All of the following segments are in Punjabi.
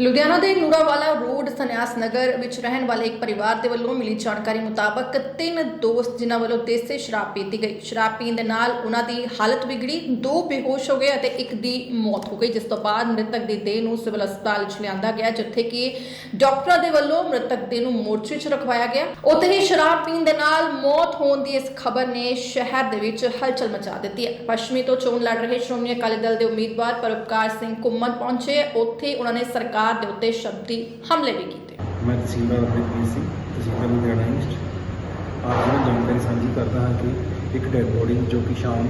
ਲੁਧਿਆਣਾ ਦੇ ਨੂਰਾਵਾਲਾ ਰੋਡ ਸੰਨਿਆਸ ਨਗਰ ਵਿੱਚ ਰਹਿਣ ਵਾਲੇ ਇੱਕ ਪਰਿਵਾਰ ਦੇ ਵੱਲੋਂ ਮਿਲੀ ਜਾਣਕਾਰੀ ਮੁਤਾਬਕ ਤਿੰਨ ਦੋਸਤ ਜਿਨ੍ਹਾਂ ਵੱਲੋਂ ਦੇਸੀ ਸ਼ਰਾਬ ਪੀਤੀ ਗਈ। ਸ਼ਰਾਬ ਪੀਣ ਦੇ ਨਾਲ ਉਹਨਾਂ ਦੀ ਹਾਲਤ ਵਿਗੜੀ, ਦੋ ਬੇਹੋਸ਼ ਹੋ ਗਏ ਅਤੇ ਇੱਕ ਦੀ ਮੌਤ ਹੋ ਗਈ, ਜਿਸ ਤੋਂ ਬਾਅਦ ਮ੍ਰਿਤਕ ਦੀ ਦੇਹ ਨੂੰ ਸਿਵਲ ਹਸਪਤਾਲ ਵਿੱਚ ਲਿਆਂਦਾ ਗਿਆ, ਜਿੱਥੇ ਕਿ ਡਾਕਟਰਾਂ ਦੇ ਵੱਲੋਂ ਮ੍ਰਿਤਕ ਦੇਹ ਨੂੰ ਮੋਰਚੇ 'ਚ ਰਖਵਾਇਆ ਗਿਆ। ਉੱਥੇ ਹੀ ਸ਼ਰਾਬ ਪੀਣ ਦੇ ਨਾਲ ਮੌਤ ਹੋਣ ਦੀ ਇਸ ਖਬਰ ਨੇ ਸ਼ਹਿਰ ਦੇ ਵਿੱਚ ਹਲਚਲ ਮਚਾ ਦਿੱਤੀ ਹੈ। ਪੱਛਮੀ ਤੋਂ ਚੋਣ ਲੜ ਰਹੇ ਸ਼੍ਰੋਮਣੀ ਅਕਾਲੀ ਦਲ ਦੇ ਉਮੀਦਵਾਰ ਪਰਉਪਕਾਰ ਸਿੰਘ ਕੁੰਮਨ ਪਹੁੰਚੇ। ਉੱਥੇ ਉਹਨਾਂ ਨੇ ਸਰਕਾਰ ਦੇ ਉੱਤੇ ਸ਼ਬਦੀ ਹਮਲੇ ਵੀ ਕੀਤੇ। ਮੈਂ ਤਹਿਸੀਲਦਾਰ ਅਮਰਿਤਪਾਲ ਸਿੰਘ ਤਹਿਸੀਲਦਾਰ ਲੁਧਿਆਣਾ ਈਸਟ ਆਪ ਨੂੰ ਜਾਣਕਾਰੀ ਸਾਂਝੀ ਕਰਦਾ ਹਾਂ ਕਿ ਇੱਕ ਡੈਡ ਬੋਡੀ ਜੋ ਕਿ ਸ਼ਾਮ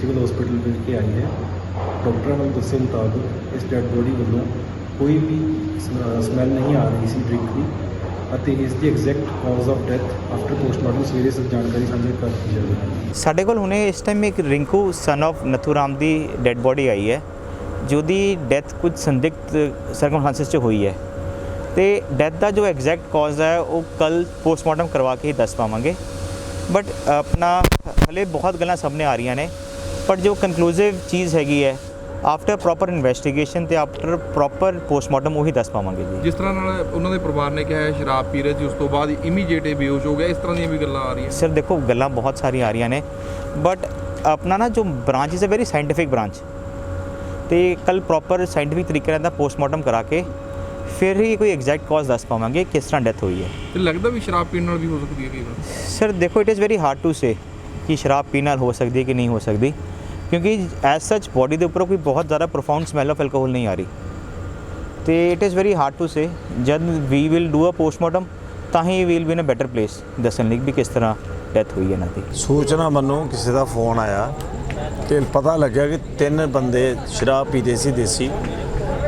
ਸਿਵਲ ਹਸਪੀਟਲ ਵਿੱਚ ਕੇ ਆਈ ਹੈ ਡਾਕਟਰਾਂ ਨੂੰ ਦੱਸੇ ਮੁਤਾਬਕ ਇਸ ਡੈਡ ਬੋਡੀ ਵੱਲੋਂ ਕੋਈ ਵੀ ਸਮੈਲ ਨਹੀਂ ਆ ਰਹੀ ਸੀ ਡਰਿੰਕ ਦੀ ਅਤੇ ਇਸ ਦੀ exact cause of death after postmortem ਸਵੇਰੇ ਸਭ ਜਾਣਕਾਰੀ ਸਾਂਝੀ ਕਰ ਦਿੱਤੀ ਜਾਵੇਗੀ। ਸਾਡੇ ਕੋਲ ਹੁਣੇ ਇਸ ਟਾਈਮ ਇੱਕ ਰਿੰਕੂ ਸਨ of ਨਥੂਰਾਮ ਦੀ ਡੈੱਡ ਬੋਡੀ ਆਈ ਹੈ। ਜਿਹਦੀ ਡੈਥ ਕੁਝ ਸੰਦਿਗਧ ਸਰਕਮਸਟੈਂਸਸ 'ਚ ਹੋਈ ਹੈ। ਤੇ ਡੈਥ ਦਾ ਜੋ ਐਗਜ਼ੈਕਟ ਕਾਜ਼ ਹੈ ਉਹ ਕੱਲ ਪੋਸਟਮਾਰਟਮ ਕਰਵਾ ਕੇ ਹੀ ਦੱਸ ਪਾਵਾਂਗੇ। ਬਟ ਆਪਣਾ ਹਲੇ ਬਹੁਤ ਗੱਲਾਂ ਸਾਹਮਣੇ ਆ ਰਹੀਆਂ ਨੇ ਪਰ ਜੋ ਕਨਕਲੂਸਿਵ ਚੀਜ਼ ਹੈਗੀ ਹੈ ਆਫਟਰ ਪ੍ਰੋਪਰ ਇਨਵੈਸਟੀਗੇਸ਼ਨ ਤੇ ਆਫਟਰ ਪ੍ਰੋਪਰ ਪੋਸਟਮਾਰਟਮ ਉਹੀ ਦੱਸ ਪਾਵਾਂਗੇ ਜੀ। ਜਿਸ ਤਰ੍ਹਾਂ ਨਾਲ ਉਹਨਾਂ ਦੇ ਪਰਿਵਾਰ ਨੇ ਕਿਹਾ ਹੈ ਸ਼ਰਾਬ ਪੀ ਰਹੇ ਸੀ ਉਸ ਤੋਂ ਬਾਅਦ ਇਮੀਡੀਏਟ ਬੇਹੋਸ਼ ਹੋ ਗਿਆ। ਇਸ ਤਰ੍ਹਾਂ ਦੀਆਂ ਵੀ ਗੱਲਾਂ ਆ ਰਹੀਆਂ ਸਰ ਦੇਖੋ ਗੱਲਾਂ ਬਹੁਤ ਸਾਰੀਆਂ ਆ ਰਹੀਆਂ ਨੇ। ਬਟ ਆਪਣਾ ਨਾ ਜੋ branch is a very scientific branch ਤੇ ਕੱਲ ਪ੍ਰੋਪਰ ਸਾਇੰਟੀਫਿਕ ਤਰੀਕੇ ਨਾਲ ਦਾ ਪੋਸਟਮਾਰਟਮ ਕਰਾ ਕੇ ਫਿਰ ਹੀ ਕੋਈ ਐਗਜ਼ੈਕਟ ਕਾਜ਼ ਦੱਸ ਪਾਵਾਂਗੇ ਕਿਸ ਤਰ੍ਹਾਂ ਡੈਥ ਹੋਈ ਹੈ। ਤੇ ਲੱਗਦਾ ਵੀ ਸ਼ਰਾਬ ਪੀਣ ਨਾਲ ਵੀ ਹੋ ਸਕਦੀ ਹੈ ਕਈ ਵਾਰ। ਸਰ ਦੇਖੋ it is very hard to say ਕਿ ਸ਼ਰਾਬ ਪੀਣ ਨਾਲ ਹੋ ਸਕਦੀ ਹੈ ਕਿ ਨਹੀਂ ਹੋ ਸਕਦੀ ਕਿਉਂਕਿ ਐਸ ਸੱਚ ਬੋਡੀ ਦੇ ਉੱਪਰ ਕੋਈ ਬਹੁਤ ਜ਼ਿਆਦਾ ਪ੍ਰੋਫਾਊਂਡ ਸਮੈਲ ਆਫ ਐਲਕੋਹਲ ਨਹੀਂ ਆ ਰਹੀ। ਤੇ it is very hard to say ਜਦ ਵੀ ਵਿਲ ਡੂ ਅ ਪੋਸਟਮਾਰਟਮ ਤਾਂ ਹੀ will be in a better place ਦੱਸਣ ਲਈ ਵੀ ਕਿਸ ਤਰ੍ਹਾਂ ਡੈਥ ਹੋਈ ਹੈ ਇਹਨਾਂ ਦੀ। ਸੂਚਨਾ ਮੈਨੂੰ ਕਿਸੇ ਦਾ ਫੋਨ ਆਇਆ ਕਿ ਪਤਾ ਲੱਗਿਆ ਕਿ ਤਿੰਨ ਬੰਦੇ ਸ਼ਰਾਬ ਪੀਦੇ ਸੀ ਦੇਸੀ,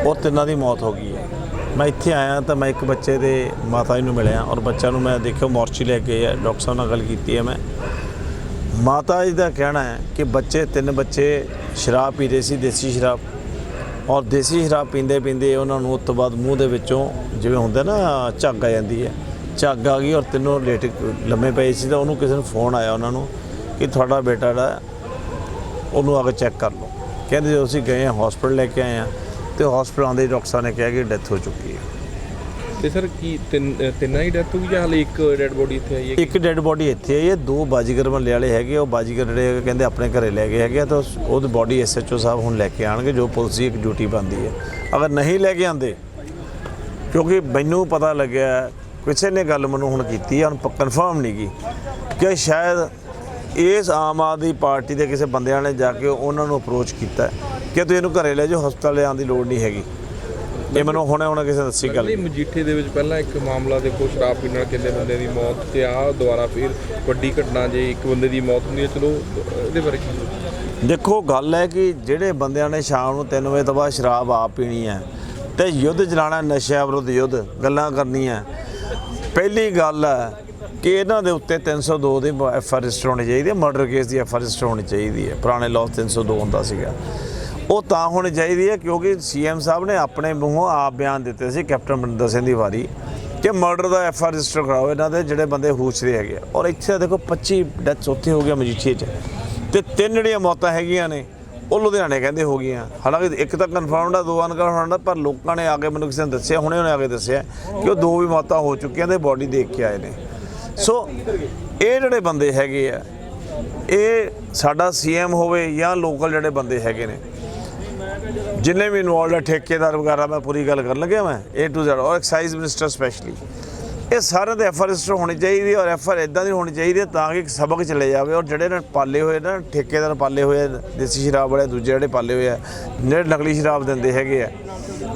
ਉਹ ਤਿੰਨਾਂ ਦੀ ਮੌਤ ਹੋ ਗਈ ਹੈ। ਮੈਂ ਇੱਥੇ ਆਇਆ ਤਾਂ ਮੈਂ ਇੱਕ ਬੱਚੇ ਦੇ ਮਾਤਾ ਜੀ ਨੂੰ ਮਿਲਿਆ ਔਰ ਬੱਚਾ ਨੂੰ ਮੈਂ ਦੇਖਿਆ ਮੋਰਚੀ ਲੈ ਕੇ ਹੈ ਡਾਕਟਰ ਸਾਹਿਬ ਨਾਲ ਗੱਲ ਕੀਤੀ ਹੈ ਮੈਂ। ਮਾਤਾ ਜੀ ਦਾ ਕਹਿਣਾ ਹੈ ਕਿ ਬੱਚੇ, ਤਿੰਨ ਬੱਚੇ ਸ਼ਰਾਬ ਪੀ ਰਹੇ ਸੀ, ਦੇਸੀ ਸ਼ਰਾਬ। ਔਰ ਦੇਸੀ ਸ਼ਰਾਬ ਪੀਂਦੇ ਪੀਂਦੇ ਉਹਨਾਂ ਨੂੰ ਉਸ ਤੋਂ ਬਾਅਦ ਮੂੰਹ ਦੇ ਵਿੱਚੋਂ ਜਿਵੇਂ ਹੁੰਦਾ ਨਾ, ਝੱਗ ਆ ਜਾਂਦੀ ਹੈ। ਝੱਗ ਆ ਗਈ ਔਰ ਤਿੰਨੋਂ ਲੇਟ ਲੰਮੇ ਪਏ ਸੀ ਤਾਂ ਉਹਨੂੰ ਕਿਸੇ ਨੂੰ ਫੋਨ ਆਇਆ ਉਹਨਾਂ ਨੂੰ ਕਿ ਤੁਹਾਡਾ ਬੇਟਾ ਜਿਹੜਾ ਉਹਨੂੰ ਆ ਕੇ ਚੈੱਕ ਕਰ ਲਓ। ਕਹਿੰਦੇ ਜਦੋਂ ਅਸੀਂ ਗਏ ਹਾਂ ਹਸਪੀਟਲ ਲੈ ਕੇ ਆਏ ਹਾਂ ਤੇ ਹਸਪੀਟਲ ਆਉਂਦੇ ਹੀ ਡਾਕਟਰ ਸਾਹਿਬ ਨੇ ਕਿਹਾ ਕਿ ਡੈਥ ਹੋ ਚੁੱਕੀ ਹੈ। ਤੇ ਸਰ ਕੀ ਤਿੰਨ ਤਿੰਨਾਂ ਹੀ ਡੈਥ ਹੋ ਗਈ ਜਾਂ ਹਾਲੇ ਇੱਕ ਡੈਡ ਬੋਡੀ ਇੱਥੇ ਆਈ ਹੈ? ਇੱਕ ਡੈੱਡ ਬੋਡੀ ਇੱਥੇ ਆਈ ਹੈ ਦੋ ਬਾਜੀਗਰ ਮਹੱਲੇ ਵਾਲੇ ਹੈਗੇ ਉਹ ਬਾਜੀਗਰ ਜਿਹੜੇ ਕਹਿੰਦੇ ਆਪਣੇ ਘਰੇ ਲੈ ਗਏ ਹੈਗੇ ਆ ਤਾਂ ਉਸ- ਉਹਦੀ ਬੋਡੀ ਐਸਐਚਓ ਸਾਹਿਬ ਹੁਣ ਲੈ ਕੇ ਆਣਗੇ ਜੋ ਪੁਲਿਸ ਦੀ ਇੱਕ ਡਿਊਟੀ ਬਣਦੀ ਹੈ। ਅਗਰ ਨਹੀਂ ਲੈ ਕੇ ਆਂਦੇ ਕਿਉਂਕਿ ਮੈਨੂੰ ਪਤਾ ਲੱਗਿਆ ਕਿਸੇ ਨੇ ਗੱਲ ਮੈਨੂੰ ਹੁਣ ਕੀਤੀ ਹੈ ਹੁਣ ਕਨਫਰਮ ਨਹੀਂ ਗੀ ਕਿ ਸ਼ਾਇਦ ਇਸ ਆਮ ਆਦਮੀ ਪਾਰਟੀ ਦੇ ਕਿਸੇ ਬੰਦਿਆਂ ਨੇ ਜਾ ਕੇ ਉਹਨਾਂ ਨੂੰ ਅਪਰੋਚ ਕੀਤਾ ਕਿ ਤੁਸੀਂ ਇਹਨੂੰ ਘਰੇ ਲੈ ਜਾਓ ਹਸਪਤਾਲ ਲਿਆਉਣ ਦੀ ਲੋੜ ਨਹੀਂ ਹੈਗੀ। ਇਹ ਮੈਨੂੰ ਹੁਣੇ ਹੁਣੇ ਕਿਸੇ ਦੱਸੀ ਗੱਲ। ਨਹੀਂ ਮਜੀਠੇ ਦੇ ਵਿੱਚ ਪਹਿਲਾਂ ਇੱਕ ਮਾਮਲਾ ਦੇਖੋ ਸ਼ਰਾਬ ਪੀਣ ਨਾਲ ਕਿੰਨੇ ਬੰਦੇ ਦੀ ਮੌਤ ਤੇ ਆ ਦੁਬਾਰਾ ਫਿਰ ਵੱਡੀ ਘਟਨਾ ਜੇ ਇੱਕ ਬੰਦੇ ਦੀ ਮੌਤ ਹੁੰਦੀ ਹੈ ਚਲੋ ਇਹਦੇ ਬਾਰੇ ਕੀ? ਦੇਖੋ ਗੱਲ ਹੈ ਕਿ ਜਿਹੜੇ ਬੰਦਿਆਂ ਨੇ ਸ਼ਾਮ ਨੂੰ 3 ਵਜੇ ਤੋਂ ਬਾਅਦ ਸ਼ਰਾਬ ਆਪ ਪੀਣੀ ਹੈ ਤੇ ਯੁੱਧ ਚਲਾਣਾ ਨਸ਼ਿਆਂ ਵਿਰੁੱਧ ਯੁੱਧ ਗੱਲਾਂ ਕਰਨੀਆਂ। ਪਹਿਲੀ ਗੱਲ ਹੈ ਕਿ ਇਹਨਾਂ ਦੇ ਉੱਤੇ 302 ਦੀ ਐਫ ਆਰ ਰਜਿਸਟਰ ਹੋਣੀ ਚਾਹੀਦੀ ਹੈ। ਮਰਡਰ ਕੇਸ ਦੀ ਐਫ ਆਰ ਰਜਿਸਟਰ ਹੋਣੀ ਚਾਹੀਦੀ ਹੈ। ਪੁਰਾਣੇ ਲਾਅ 302 ਹੁੰਦਾ ਸੀਗਾ। ਉਹ ਤਾਂ ਹੋਣੀ ਚਾਹੀਦੀ ਹੈ ਕਿਉਂਕਿ ਸੀਐਮ ਸਾਹਿਬ ਨੇ ਆਪਣੇ ਮੂੰਹੋਂ ਆਪ ਬਿਆਨ ਦਿੱਤੇ ਸੀ ਕੈਪਟਨ ਅਮਰਿੰਦਰ ਸਿੰਘ ਦੀ ਵਾਰੀ ਕਿ ਮਰਡਰ ਦਾ ਐਫ ਆਰ ਰਜਿਸਟਰ ਕਰਾਓ ਇਹਨਾਂ ਦੇ, ਜਿਹੜੇ ਬੰਦੇ ਹੂਚਦੇ ਹੈਗੇ ਆ। ਔਰ ਇੱਥੇ ਦੇਖੋ 25 ਡੈਥ ਉੱਥੇ ਹੋ ਗਿਆ ਮਜੀਠੀਏ 'ਚ। ਤੇ ਤਿੰਨ ਜਿਹੜੀਆਂ ਮੌਤਾਂ ਹੈਗੀਆਂ ਨੇ, ਉਹ ਲੁਧਿਆਣੇ ਕਹਿੰਦੇ ਹੋ ਗਈਆਂ। ਹਾਲਾਂਕਿ ਇੱਕ ਤਾਂ ਕਨਫਰਮਡ ਆ, ਦੋ ਅਨਕਨਫਰਮਡ ਆ, ਪਰ ਲੋਕਾਂ ਨੇ ਆ ਕੇ ਮੈਨੂੰ ਕਿਸੇ ਨੇ ਦੱਸਿਆ, ਹੁਣੇ ਉਹਨੇ ਆ ਕੇ ਦੱਸਿਆ ਕਿ ਉਹ ਦੋ ਵੀ ਮੌਤਾਂ ਹੋ ਚੁੱਕੀਆਂ ਤੇ ਬੋਡੀ ਦੇਖ ਕੇ ਆਏ ਨੇ। ਸੋ ਇਹ ਜਿਹੜੇ ਬੰਦੇ ਹੈਗੇ ਆ, ਇਹ ਸਾਡਾ ਸੀਐਮ ਹੋਵੇ ਜਾਂ ਲੋਕਲ ਜਿਹੜੇ ਬੰਦੇ ਹੈਗੇ ਨੇ, ਜਿੰਨੇ ਵੀ ਇਨਵੋਲਡ ਹੈ ਠੇਕੇਦਾਰ ਵਗੈਰਾ, ਮੈਂ ਪੂਰੀ ਗੱਲ ਕਰਨ ਲੱਗਿਆ ਮੈਂ, A to Z, ਔਰ ਐਕਸਾਈਜ਼ ਮਿਨਿਸਟਰ ਸਪੈਸ਼ਲੀ ਇਹ ਸਾਰਿਆਂ ਦੇ ਐਫਆਰ ਰਜਿਸਟਰ ਹੋਣੀ ਚਾਹੀਦੀ ਹੈ ਔਰ ਐਫਰ ਇਦਾਂ ਦੀ ਹੋਣੀ ਚਾਹੀਦੀ ਹੈ ਤਾਂ ਕਿ ਇੱਕ ਸਬਕ ਚਲੇ ਜਾਵੇ, ਔਰ ਜਿਹੜੇ ਨੇ ਪਾਲੇ ਹੋਏ ਨਾ, ਠੇਕੇਦਾਰ ਪਾਲੇ ਹੋਏ ਦੇਸੀ ਸ਼ਰਾਬ ਵਾਲੇ, ਦੂਜੇ ਜਿਹੜੇ ਪਾਲੇ ਹੋਏ ਆ, ਜਿਹੜੇ ਨਕਲੀ ਸ਼ਰਾਬ ਦਿੰਦੇ ਹੈਗੇ ਆ,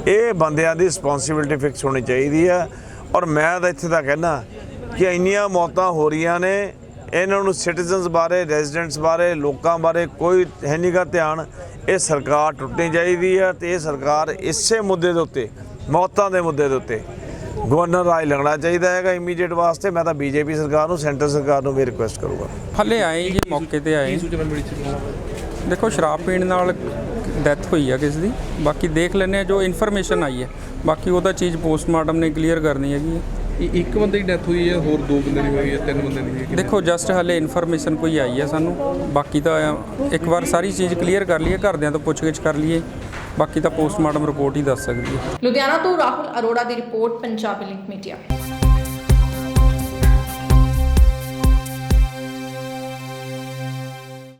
ਇਹ ਬੰਦਿਆਂ ਦੀ ਰਿਸਪੌਂਸਿਬਿਲਟੀ ਫਿਕਸ ਹੋਣੀ ਚਾਹੀਦੀ ਆ, ਔਰ ਮੈਂ ਤਾਂ ਇੱਥੇ ਤਾਂ ਕਹਿਣਾ ਕਿ ਇੰਨੀਆਂ ਮੌਤਾਂ ਹੋ ਰਹੀਆਂ ਨੇ ਇਹਨਾਂ ਨੂੰ ਸਿਟੀਜ਼ਨਸ ਬਾਰੇ ਰੈਜ਼ੀਡੈਂਟਸ ਬਾਰੇ ਲੋਕਾਂ ਬਾਰੇ ਕੋਈ ਹੈ ਨਹੀਂ ਗਾ ਧਿਆਨ। ਇਹ ਸਰਕਾਰ ਟੁੱਟਣੀ ਚਾਹੀਦੀ ਹੈ ਤੇ ਇਹ ਸਰਕਾਰ ਇਸੇ ਮੁੱਦੇ ਦੇ ਉੱਤੇ ਮੌਤਾਂ ਦੇ ਮੁੱਦੇ ਦੇ ਉੱਤੇ ਗਵਰਨਰ ਰਾਜ ਲੱਗਣਾ ਚਾਹੀਦਾ ਹੈਗਾ ਇਮੀਡੀਏਟ ਵਾਸਤੇ। ਮੈਂ ਤਾਂ ਬੀਜੇਪੀ ਸਰਕਾਰ ਨੂੰ ਸੈਂਟਰ ਸਰਕਾਰ ਨੂੰ ਵੀ ਰਿਕੁਐਸਟ ਕਰੂੰਗਾ। ਹਲੇ ਆਏ ਜੀ ਮੌਕੇ ਤੇ ਆਏ। ਦੇਖੋ ਸ਼ਰਾਬ ਪੀਣ ਨਾਲ ਡੈਥ ਹੋਈ ਆ ਕਿਸ ਦੀ। ਬਾਕੀ ਦੇਖ ਲੈਂਦੇ ਆ ਜੋ ਇਨਫੋਰਮੇਸ਼ਨ ਆਈ ਹੈ। ਬਾਕੀ ਉਹਦਾ ਚੀਜ਼ ਪੋਸਟਮਾਰਟਮ ਨੇ ਕਲੀਅਰ ਕਰਨੀ ਹੈਗੀ ਇੱਕ ਬੰਦੇ ਦੀ ਡੈਥ ਹੋਈ ਹੈ ਹੋਰ ਦੋ ਬੰਦੇ ਦੀ ਹੋਈ ਹੈ ਤਿੰਨ ਬੰਦੇ ਦੀ ਹੋਈ ਹੈ ਦੇਖੋ ਜਸਟ ਹਲੇ ਇਨਫੋਰਮੇਸ਼ਨ ਕੋਈ ਆਈ ਹੈ ਸਾਨੂੰ। ਬਾਕੀ ਤਾਂ ਇੱਕ ਵਾਰ ਸਾਰੀ ਚੀਜ਼ ਕਲੀਅਰ ਕਰ ਲਈਏ ਘਰਦਿਆਂ ਤੋਂ ਪੁੱਛਗਿੱਛ ਕਰ ਲਈਏ। ਬਾਕੀ ਤਾਂ ਪੋਸਟਮਾਰਟਮ ਰਿਪੋਰਟ ਹੀ ਦੱਸ ਸਕਦੀ ਹੈ। ਲੁਧਿਆਣਾ ਤੋਂ ਰਾਹੁਲ ਅਰੋੜਾ ਦੀ ਰਿਪੋਰਟ ਪੰਜਾਬੀ ਲਿੰਕ ਮੀਡੀਆ